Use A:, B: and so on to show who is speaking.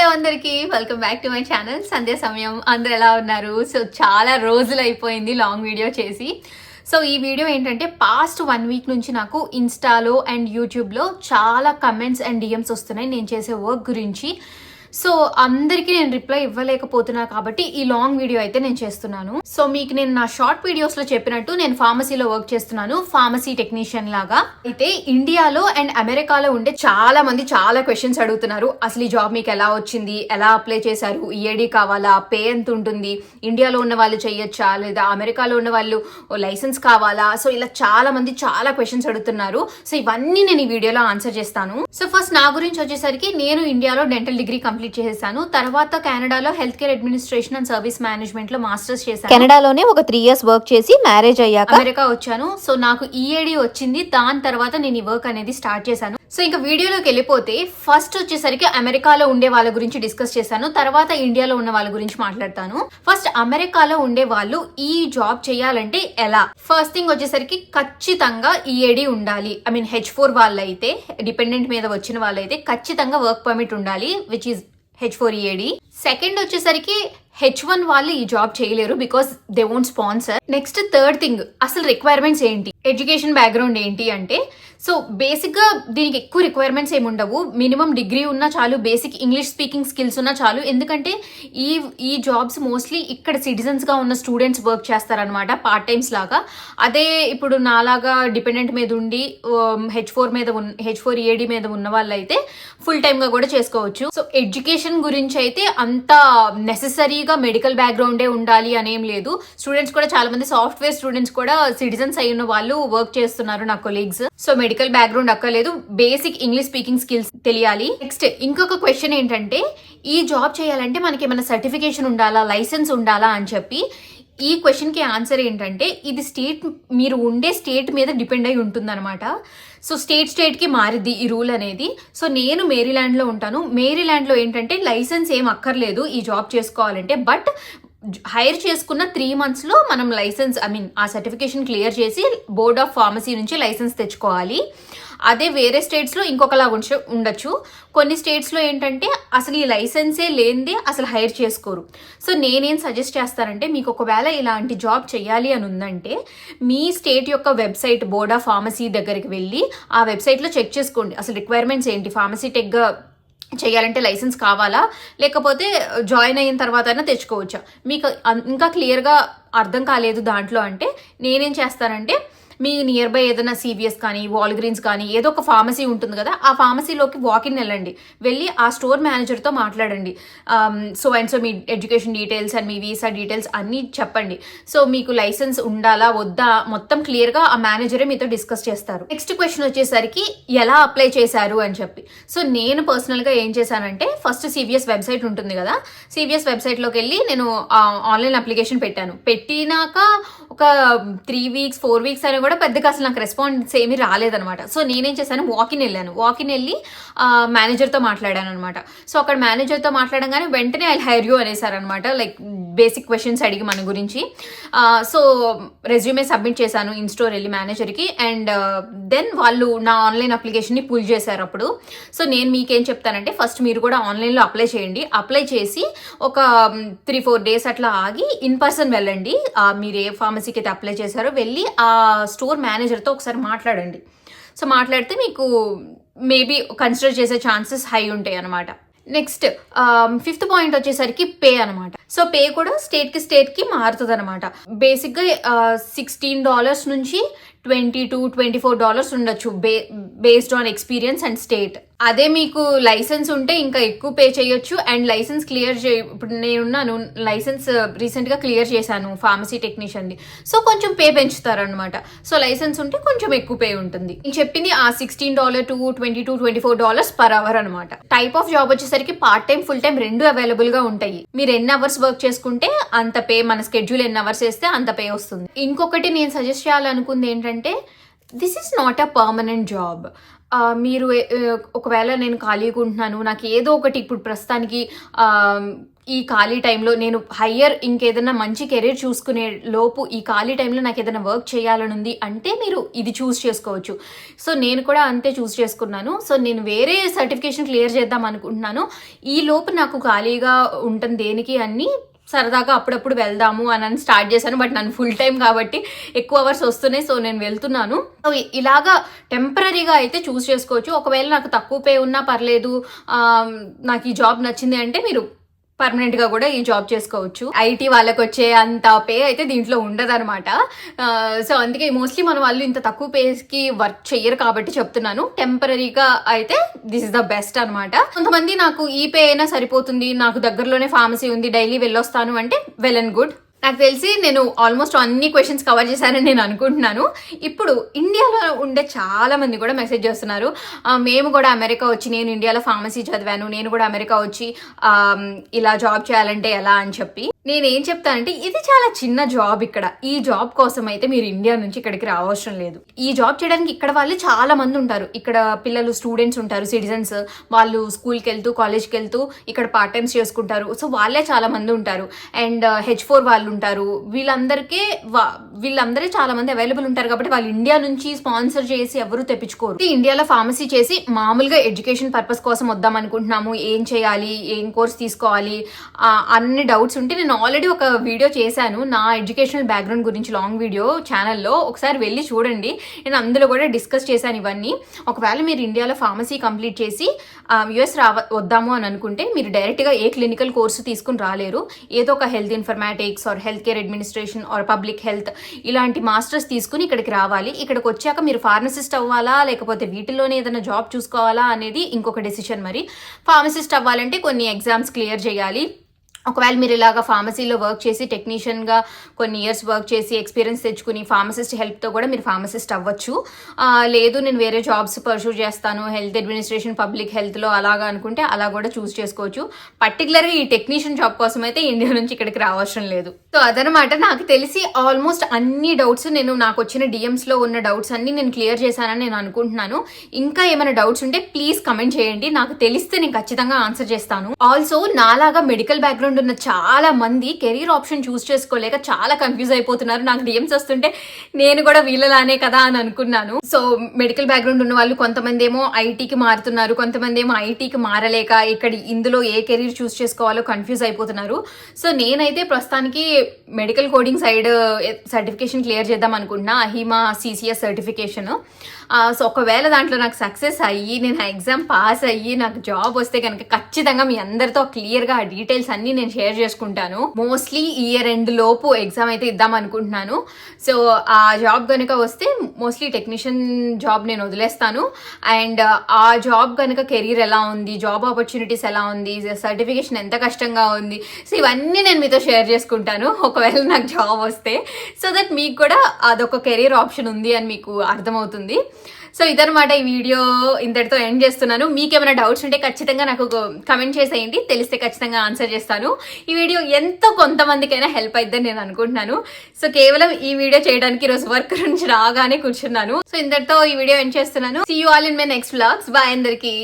A: Hello అందరికి welcome back to my channel సంధ్య సమయం అందరు ఎలా ఉన్నారు? సో చాలా రోజులు అయిపోయింది లాంగ్ వీడియో చేసి. సో ఈ వీడియో ఏంటంటే పాస్ట్ వన్ వీక్ నుంచి నాకు ఇన్స్టాలో అండ్ యూట్యూబ్లో చాలా కమెంట్స్ అండ్ డిఎమ్స్ వస్తున్నాయి. నేను చేసే వర్క్ గురించి. సో అందరికీ నేను రిప్లై ఇవ్వలేకపోతున్నా కాబట్టి ఈ లాంగ్ వీడియో అయితే నేను చేస్తున్నాను. సో మీకు నేను నా షార్ట్ వీడియోస్లో చెప్పినట్టు నేను ఫార్మసీలో వర్క్ చేస్తున్నాను ఫార్మసీ టెక్నీషియన్ లాగా. అయితే ఇండియాలో అండ్ అమెరికాలో ఉండే చాలా మంది చాలా క్వశ్చన్స్ అడుగుతున్నారు. అసలు ఈ జాబ్ మీకు ఎలా వచ్చింది? ఎలా అప్లై చేశారు? ఈఏడి కావాలా? పే ఎంత ఉంటుంది? ఇండియాలో ఉన్న వాళ్ళు చేయొచ్చా? లేదా అమెరికాలో ఉన్న వాళ్ళు లైసెన్స్ కావాలా? సో ఇలా చాలా మంది చాలా క్వశ్చన్స్ అడుగుతున్నారు. సో ఇవన్నీ నేను ఈ వీడియోలో ఆన్సర్ చేస్తాను. సో ఫస్ట్ నా గురించి వచ్చేసరికి నేను ఇండియాలో డెంటల్ డిగ్రీ కంప్లీట్ చేసేసాను. తర్వాత కెనడాలో health care administration and service మేనేజ్మెంట్లో మాస్టర్స్ చేశాను.
B: కెనడాలోనే ఒక త్రీ ఇయర్స్ వర్క్ చేసి మ్యారేజ్ అయ్యాక
A: అమెరికా వచ్చాను. సో నాకు ఈఏడి వచ్చింది. దాని తర్వాత నేను ఈ వర్క్ అనేది స్టార్ట్ చేశాను. సో ఇంకా వీడియోలోకి వెళ్ళిపోతే ఫస్ట్ వచ్చేసరికి అమెరికాలో ఉండే వాళ్ళ గురించి డిస్కస్ చేశాను. తర్వాత ఇండియాలో ఉన్న వాళ్ళ గురించి మాట్లాడతాను. ఫస్ట్ అమెరికాలో ఉండే వాళ్ళు ఈ జాబ్ చేయాలంటే ఎలా? ఫస్ట్ థింగ్ వచ్చేసరికి ఖచ్చితంగా ఈఏడి ఉండాలి. ఐ మీన్ హెచ్ ఫోర్ వాళ్ళైతే డిపెండెంట్ మీద వచ్చిన వాళ్ళైతే ఖచ్చితంగా వర్క్ పర్మిట్ ఉండాలి which is H four EAD second వచ్చేసరికి హెచ్ వన్ వాళ్ళు ఈ జాబ్ చేయలేరు because they won't sponsor. Next third thing అసలు రిక్వైర్మెంట్స్ ఏంటి? ఎడ్యుకేషన్ బ్యాక్గ్రౌండ్ ఏంటి అంటే సో బేసిక్గా దీనికి ఎక్కువ రిక్వైర్మెంట్స్ ఏమి ఉండవు. మినిమం డిగ్రీ ఉన్నా చాలు బేసిక్ ఇంగ్లీష్ స్పీకింగ్ స్కిల్స్ ఉన్నా చాలు. ఎందుకంటే ఈ ఈ జాబ్స్ మోస్ట్లీ ఇక్కడ సిటిజన్స్గా ఉన్న స్టూడెంట్స్ వర్క్ చేస్తారనమాట పార్ట్ టైమ్స్ లాగా. అదే ఇప్పుడు నాలాగా డిపెండెంట్ మీద ఉండి హెచ్ ఫోర్ మీద హెచ్ ఫోర్ ఏడి మీద ఉన్న వాళ్ళైతే ఫుల్ టైమ్గా కూడా చేసుకోవచ్చు. సో ఎడ్యుకేషన్ గురించి అయితే అంత నెససరీగా మెడికల్ బ్యాక్గ్రౌండే ఉండాలి అనేం లేదు. స్టూడెంట్స్ కూడా చాలా మంది సాఫ్ట్వేర్ స్టూడెంట్స్ కూడా సిటిజన్స్ అయి ఉన్న వాళ్ళు వర్క్ చేస్తున్నారు నా కొలీగ్స్ సో మెడికల్ బ్యాక్గ్రౌండ్ అక్కర్లేదు. బేసిక్ ఇంగ్లీష్ స్పీకింగ్ స్కిల్స్ తెలియాలి. నెక్స్ట్ ఇంకొక క్వశ్చన్ ఏంటంటే ఈ జాబ్ చేయాలంటే మనకి ఏమైనా సర్టిఫికేషన్ ఉండాలా లైసెన్స్ ఉండాలా అని చెప్పి ఈ క్వశ్చన్కి ఆన్సర్ ఏంటంటే ఇది స్టేట్ మీరు ఉండే స్టేట్ మీద డిపెండ్ అయి ఉంటుందన్నమాట. సో స్టేట్ స్టేట్కి మారిద్ది ఈ రూల్ అనేది. సో నేను మేరీల్యాండ్లో ఉంటాను. మేరీల్యాండ్లో ఏంటంటే లైసెన్స్ ఏం అక్కర్లేదు ఈ జాబ్ చేసుకోవాలంటే. బట్ హైర్ చేసుకున్న త్రీ మంత్స్లో మనం లైసెన్స్ ఐ మీన్ ఆ సర్టిఫికేషన్ క్లియర్ చేసి బోర్డ్ ఆఫ్ ఫార్మసీ నుంచి లైసెన్స్ తెచ్చుకోవాలి. అదే వేరే స్టేట్స్లో ఇంకొకలా ఉంచ ఉండొచ్చు. కొన్ని స్టేట్స్లో ఏంటంటే అసలు ఈ లైసెన్సే లేనిదే అసలు హైర్ చేసుకోరు. సో నేనేం సజెస్ట్ చేస్తానంటే మీకు ఒకవేళ ఇలాంటి జాబ్ చేయాలి అని ఉందంటే మీ స్టేట్ యొక్క వెబ్సైట్ బోర్డ్ ఆఫ్ ఫార్మసీ దగ్గరికి వెళ్ళి ఆ వెబ్సైట్లో చెక్ చేసుకోండి. అసలు రిక్వైర్మెంట్స్ ఏంటి? ఫార్మసీ టెక్గా చేయాలంటే లైసెన్స్ కావాలా? లేకపోతే జాయిన్ అయిన తర్వాత అయినా తెచ్చుకోవచ్చా? మీకు ఇంకా క్లియర్గా అర్థం కాలేదు దాంట్లో అంటే నేనేం చేస్తానంటే మీ నియర్ బై ఏదైనా సీవీఎస్ కానీ వాల్గ్రీన్స్ కానీ ఏదో ఒక ఫార్మసీ ఉంటుంది కదా ఆ ఫార్మసీలోకి వాకిన్ వెళ్ళండి. వెళ్ళి ఆ స్టోర్ మేనేజర్తో మాట్లాడండి. సో అండ్ సో మీ ఎడ్యుకేషన్ డీటెయిల్స్ అండ్ మీ వీసా డీటెయిల్స్ అన్నీ చెప్పండి. సో మీకు లైసెన్స్ ఉండాలా వద్దా మొత్తం క్లియర్గా ఆ మేనేజరే మీతో డిస్కస్ చేస్తారు. నెక్స్ట్ క్వశ్చన్ వచ్చేసరికి ఎలా అప్లై చేశారు అని చెప్పి. సో నేను పర్సనల్గా ఏం చేశానంటే ఫస్ట్ సీవీఎస్ వెబ్సైట్ ఉంటుంది కదా సీవీఎస్ వెబ్సైట్లోకి వెళ్ళి నేను ఆన్లైన్ అప్లికేషన్ పెట్టాను. పెట్టినాక ఒక త్రీ వీక్స్ ఫోర్ వీక్స్ అయినా కూడా పెద్దగా అసలు నాకు రెస్పాన్స్ ఏమీ రాలేదనమాట సో నేనేం చేశాను? వాకిన్ వెళ్ళాను. వాకిన్ వెళ్ళి మేనేజర్తో మాట్లాడాను అనమాట సో అక్కడ మేనేజర్తో మాట్లాడగానే వెంటనే ఐ హైర్ యూ అనేసారనమాట లైక్ బేసిక్ క్వశ్చన్స్ అడిగి మన గురించి. సో రెజ్యూమే సబ్మిట్ చేశాను ఇన్స్టోర్ వెళ్ళి మేనేజర్కి అండ్ దెన్ వాళ్ళు నా ఆన్లైన్ అప్లికేషన్ని పుల్ చేశారు అప్పుడు. సో నేను మీకేం చెప్తానంటే ఫస్ట్ మీరు కూడా ఆన్లైన్లో అప్లై చేయండి. అప్లై చేసి ఒక త్రీ ఫోర్ డేస్ అట్లా ఆగి ఇన్ పర్సన్ వెళ్ళండి. మీరు ఏ ఫార్మసీకి అయితే అప్లై చేశారో వెళ్ళి ఆ స్టోర్ మేనేజర్తో ఒకసారి మాట్లాడండి. సో మాట్లాడితే మీకు మేబీ కన్సిడర్ చేసే ఛాన్సెస్ హై ఉంటాయి అనమాట నెక్స్ట్ ఫిఫ్త్ పాయింట్ వచ్చేసరికి పే అనమాట సో పే కూడా స్టేట్కి స్టేట్కి మారుతుంది అనమాట బేసిక్గా సిక్స్టీన్ డాలర్స్ నుంచి twenty two twenty four dollars ఉండొచ్చు బే based on experience and state అదే మీకు లైసెన్స్ ఉంటే ఇంకా ఎక్కువ పే చేయొచ్చు. అండ్ లైసెన్స్ క్లియర్ చే ఇప్పుడు నేనున్నాను లైసెన్స్ uh, రీసెంట్గా క్లియర్ చేశాను ఫార్మసీ టెక్నీషియన్ది సో కొంచెం పే పెంచుతారనమాట సో లైసెన్స్ ఉంటే కొంచెం ఎక్కువ పే ఉంటుంది. నేను చెప్పింది ఆ sixteen dollar to twenty two twenty four dollars per hour అనమాట టైప్ ఆఫ్ జాబ్ వచ్చేసరికి పార్ట్ టైం ఫుల్ టైం రెండు అవైలబుల్గా ఉంటాయి. మీరు ఎన్ని అవర్స్ వర్క్ చేసుకుంటే అంత పే మన స్కెడ్యూల్ ఎన్ని అవర్స్ వేస్తే అంత పే వస్తుంది. ఇంకొకటి నేను సజెస్ట్ చేయాలనుకుంది ఏంటంటే this is not a permanent job మీరు ఒకవేళ నేను ఖాళీగా ఉంటున్నాను నాకు ఏదో ఒకటి ఇప్పుడు ప్రస్తుతానికి ఈ ఖాళీ టైంలో నేను హయ్యర్ ఇంకేదైనా మంచి కెరీర్ చూసుకునే లోపు ఈ ఖాళీ టైంలో నాకు ఏదైనా వర్క్ చేయాలని ఉంది అంటే మీరు ఇది చూస్ చేసుకోవచ్చు. సో నేను కూడా అంతే చూస్ చేసుకున్నాను. సో నేను వేరే సర్టిఫికేషన్ క్లియర్ చేద్దాం అనుకుంటున్నాను. ఈ లోపు నాకు ఖాళీగా ఉంటుంది దేనికి అన్ని సరదాగా అప్పుడప్పుడు వెళ్దాము అని అని స్టార్ట్ చేశాను. బట్ నన్ను ఫుల్ టైం కాబట్టి ఎక్కువ అవర్స్ వస్తున్నాయి. సో నేను వెళ్తున్నాను. సో ఇలాగా టెంపరీగా అయితే చూస్ చేసుకోవచ్చు. ఒకవేళ నాకు తక్కువ పే ఉన్నా పర్లేదు. నాకు ఈ జాబ్ నచ్చింది అంటే మీరు పర్మనెంట్గా కూడా ఈ జాబ్ చేసుకోవచ్చు. ఐటీ వాళ్ళకి వచ్చే అంత పే అయితే దీంట్లో ఉండదు అనమాట సో అందుకే మోస్ట్లీ మన వాళ్ళు ఇంత తక్కువ పేస్కి వర్క్ చెయ్యరు కాబట్టి చెప్తున్నాను. టెంపరీగా అయితే దిస్ ఇస్ ద బెస్ట్ అనమాట కొంతమంది నాకు ఈ పే అయినా సరిపోతుంది నాకు దగ్గరలోనే ఫార్మసీ ఉంది డైలీ వెళ్ళొస్తాను అంటే వెల్ అండ్ గుడ్ నాకు తెలిసి నేను ఆల్మోస్ట్ అన్ని క్వశ్చన్స్ కవర్ చేశానని నేను అనుకుంటున్నాను. ఇప్పుడు ఇండియాలో ఉండే చాలా మంది కూడా మెసేజ్ చేస్తున్నారు. మేము కూడా అమెరికా వచ్చి నేను ఇండియాలో ఫార్మసీ చదివాను నేను కూడా అమెరికా వచ్చి ఇలా జాబ్ చేయాలంటే ఎలా అని చెప్పి. నేను ఏం చెప్తానంటే ఇది చాలా చిన్న జాబ్ ఇక్కడ. ఈ జాబ్ కోసం అయితే మీరు ఇండియా నుంచి ఇక్కడికి రావసరం లేదు. ఈ జాబ్ చేయడానికి ఇక్కడ వాళ్ళు చాలా మంది ఉంటారు. ఇక్కడ పిల్లలు స్టూడెంట్స్ ఉంటారు సిటిజన్స్. వాళ్ళు స్కూల్కి వెళ్తూ కాలేజ్కి వెళ్తూ ఇక్కడ పార్ట్ టైమ్స్ చేసుకుంటారు. సో వాళ్ళే చాలా మంది ఉంటారు. అండ్ uh, హెచ్ ఫోర్ వాళ్ళు ఉంటారు. వీళ్ళందరికీ వా- వీళ్ళందరే చాలా మంది అవైలబుల్ ఉంటారు కాబట్టి వాళ్ళు ఇండియా నుంచి స్పాన్సర్ చేసి ఎవరు తెప్పించుకోరు. ఇండియాలో ఫార్మసీ చేసి మామూలుగా ఎడ్యుకేషన్ పర్పస్ కోసం వద్దాం అనుకుంటున్నాము. ఏం చేయాలి? ఏం కోర్స్ తీసుకోవాలి? అన్ని డౌట్స్ ఉంటే నేను ఆల్రెడీ ఒక వీడియో చేశాను. నా ఎడ్యుకేషనల్ బ్యాక్గ్రౌండ్ గురించి లాంగ్ వీడియో ఛానల్లో ఒకసారి వెళ్ళి చూడండి. నేను అందులో కూడా డిస్కస్ చేశాను ఇవన్నీ. ఒకవేళ మీరు ఇండియాలో ఫార్మసీ కంప్లీట్ చేసి యుఎస్ రావ వద్దాము అని అనుకుంటే మీరు డైరెక్ట్గా ఏ క్లినికల్ కోర్సు తీసుకుని రాలేరు. ఏదో ఒక health informatics or health care administration or public health ఇలాంటి మాస్టర్స్ తీసుకుని ఇక్కడికి రావాలి. ఇక్కడికి వచ్చాక మీరు ఫార్మసిస్ట్ అవ్వాలా? లేకపోతే వీటిలోనే ఏదైనా జాబ్ చూసుకోవాలా? అనేది ఇంకొక డెసిషన్ మరి. ఫార్మసిస్ట్ అవ్వాలంటే కొన్ని ఎగ్జామ్స్ క్లియర్ చేయాలి. ఒకవేళ మీరు ఇలాగ ఫార్మసీలో వర్క్ చేసి టెక్నీషియన్గా కొన్ని ఇయర్స్ వర్క్ చేసి ఎక్స్పీరియన్స్ తెచ్చుకుని ఫార్మసిస్ట్ హెల్ప్తో కూడా మీరు ఫార్మసిస్ట్ అవ్వచ్చు. లేదు నేను వేరే జాబ్స్ పర్సూ చేస్తాను. హెల్త్ అడ్మినిస్ట్రేషన్ పబ్లిక్ హెల్త్లో అలాగా అనుకుంటే అలా కూడా చూస్ చేసుకోవచ్చు. పర్టికులర్గా ఈ టెక్నీషియన్ జాబ్ కోసం అయితే ఇండియా నుంచి ఇక్కడికి రావసరం లేదు. సో అదనమాట నాకు తెలిసి ఆల్మోస్ట్ అన్ని డౌట్స్ నేను నాకు వచ్చిన డిఎమ్స్లో ఉన్న డౌట్స్ అన్ని నేను క్లియర్ చేశానని నేను అనుకుంటున్నాను. ఇంకా ఏమైనా డౌట్స్ ఉంటే ప్లీజ్ కమెంట్ చేయండి. నాకు తెలిస్తే నేను ఖచ్చితంగా ఆన్సర్ చేస్తాను. ఆల్సో నాలాగా మెడికల్ బ్యాక్గ్రౌండ్ ఉన్న చాలా మంది కెరీర్ ఆప్షన్ చూస్ చేసుకోలేక చాలా కన్ఫ్యూజ్ అయిపోతున్నారు. నాకు డిఎమ్స్ వస్తుంటే నేను కూడా వీళ్ళలానే కదా అని అనుకున్నాను. సో మెడికల్ బ్యాక్గ్రౌండ్ ఉన్న వాళ్ళు కొంతమంది ఏమో ఐటీకి మారుతున్నారు కొంతమంది ఏమో ఐటీకి మారలేక ఇక్కడ ఇందులో ఏ కెరీర్ చూస్ చేసుకోవాలో కన్ఫ్యూజ్ అయిపోతున్నారు. సో నేనైతే ప్రస్తుతానికి medical coding side certification clear చేద్దాం అనుకుంటున్నా. అహిమా సిసిఎస్ సర్టిఫికేషన్ సో ఒకవేళ దాంట్లో నాకు సక్సెస్ అయ్యి నేను ఆ ఎగ్జామ్ పాస్ అయ్యి నాకు జాబ్ వస్తే కనుక ఖచ్చితంగా మీ అందరితో క్లియర్గా ఆ డీటెయిల్స్ అన్ని నేను షేర్ చేసుకుంటాను. మోస్ట్లీ ఇయర్ ఎండ్ లోపు ఎగ్జామ్ అయితే ఇద్దాం అనుకుంటున్నాను. సో ఆ జాబ్ కనుక వస్తే మోస్ట్లీ టెక్నీషియన్ జాబ్ నేను వదిలేస్తాను. అండ్ ఆ జాబ్ కనుక కెరీర్ ఎలా ఉంది జాబ్ ఆపర్చునిటీస్ ఎలా ఉంది సర్టిఫికేషన్ ఎంత కష్టంగా ఉంది సో ఇవన్నీ నేను మీతో షేర్ చేసుకుంటాను. ఒకవేళ నాకు జాబ్ వస్తే. సో దట్ మీకు కూడా అదొక కెరీర్ ఆప్షన్ ఉంది అని మీకు అర్థమవుతుంది. సో ఇదనమాట ఈ వీడియో ఇంతటితో ఎండ్ చేస్తున్నాను. మీకు ఏమైనా డౌట్స్ ఉంటే ఖచ్చితంగా నాకు కమెంట్ చేసేయండి. తెలిస్తే ఖచ్చితంగా ఆన్సర్ చేస్తాను. ఈ వీడియో ఎంతో కొంతమందికైనా హెల్ప్ అయిద్దని నేను అనుకుంటున్నాను. సో కేవలం ఈ వీడియో చేయడానికి ఈరోజు వర్క్ నుంచి రాగానే కూర్చున్నాను. సో ఇంతటితో ఈ వీడియో ఎండ్ చేస్తున్నాను. See you all in my next vlogs bye అందరికీ.